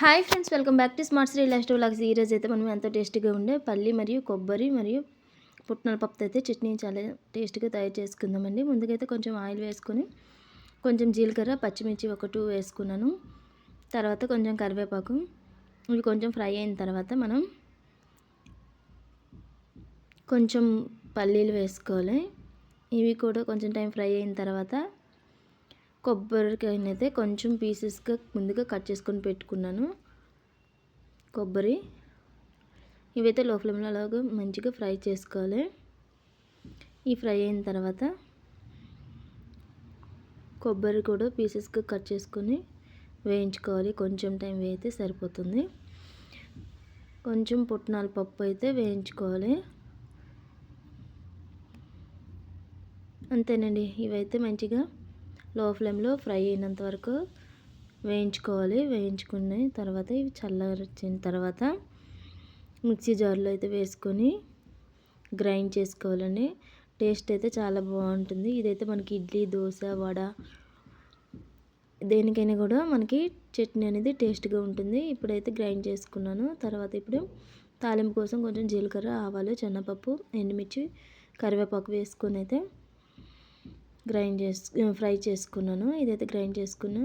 Hi friends welcome back to smart Sri last vlogs. ఈరోజు అయితే మనం ఎంతో టేస్టీగా ఉండే పల్లి మరియు కొబ్బరి మరియు పుట్నాల పప్పుతో అయితే చట్నీ చాలా టేస్ట్గా తయారు చేసుకుందామండి. ముందుకైతే కొంచెం ఆయిల్ వేసుకొని కొంచెం జీలకర్ర పచ్చిమిర్చి ఒక టూ వేసుకున్నాను. తర్వాత కొంచెం కరివేపాకు. ఇవి కొంచెం ఫ్రై అయిన తర్వాత మనం కొంచెం పల్లీలు వేసుకోవాలి. ఇవి కూడా కొంచెం టైం ఫ్రై అయిన తర్వాత కొబ్బరికాయనైతే కొంచెం పీసెస్గా ముందుగా కట్ చేసుకొని పెట్టుకున్నాను. కొబ్బరి ఇవైతే లో ఫ్లేమ్లో అలాగా మంచిగా ఫ్రై చేసుకోవాలి. ఈ ఫ్రై అయిన తర్వాత కొబ్బరి కూడా పీసెస్గా కట్ చేసుకొని వేయించుకోవాలి. కొంచెం టైం వేయితే సరిపోతుంది. కొంచెం పుట్నాల పప్పు అయితే వేయించుకోవాలి. అంతేనండి. ఇవైతే మంచిగా లో ఫ్లేమ్లో ఫ్రై అయినంత వరకు వేయించుకోవాలి. వేయించుకున్న తర్వాత ఇవి చల్లారిచ్చిన తర్వాత మిక్సీ జార్లో అయితే వేసుకొని గ్రైండ్ చేసుకోవాలండి. టేస్ట్ అయితే చాలా బాగుంటుంది. ఇదైతే మనకి ఇడ్లీ దోశ వడ దేనికైనా కూడా మనకి చట్నీ అనేది టేస్ట్గా ఉంటుంది. ఇప్పుడైతే గ్రైండ్ చేసుకున్నాను. తర్వాత ఇప్పుడు తాలింపు కోసం కొంచెం జీలకర్ర ఆవాలు చెన్నపప్పు ఎండుమిర్చి కరివేపాకు వేసుకొని అయితే గ్రైండ్ చేసు ఫ్రై చేసుకున్నాను. ఇదైతే గ్రైండ్ చేసుకున్న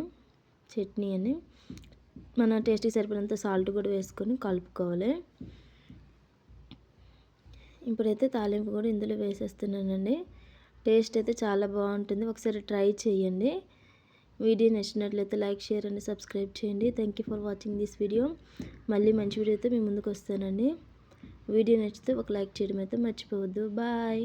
చట్నీ అని. మన టేస్ట్కి సరిపడినంత సాల్ట్ కూడా వేసుకొని కలుపుకోవాలి. ఇప్పుడైతే తాలింపు కూడా ఇందులో వేసేస్తున్నానండి. టేస్ట్ అయితే చాలా బాగుంటుంది. ఒకసారి ట్రై చేయండి. వీడియో నచ్చినట్లయితే లైక్ షేర్ అండ్ సబ్స్క్రైబ్ చేయండి. Thank you for watching this video. మళ్ళీ మంచి వీడియోతో మీ ముందుకు వస్తానండి. వీడియో నచ్చితే ఒక లైక్ చేయడం అయితే మర్చిపోవద్దు. బాయ్.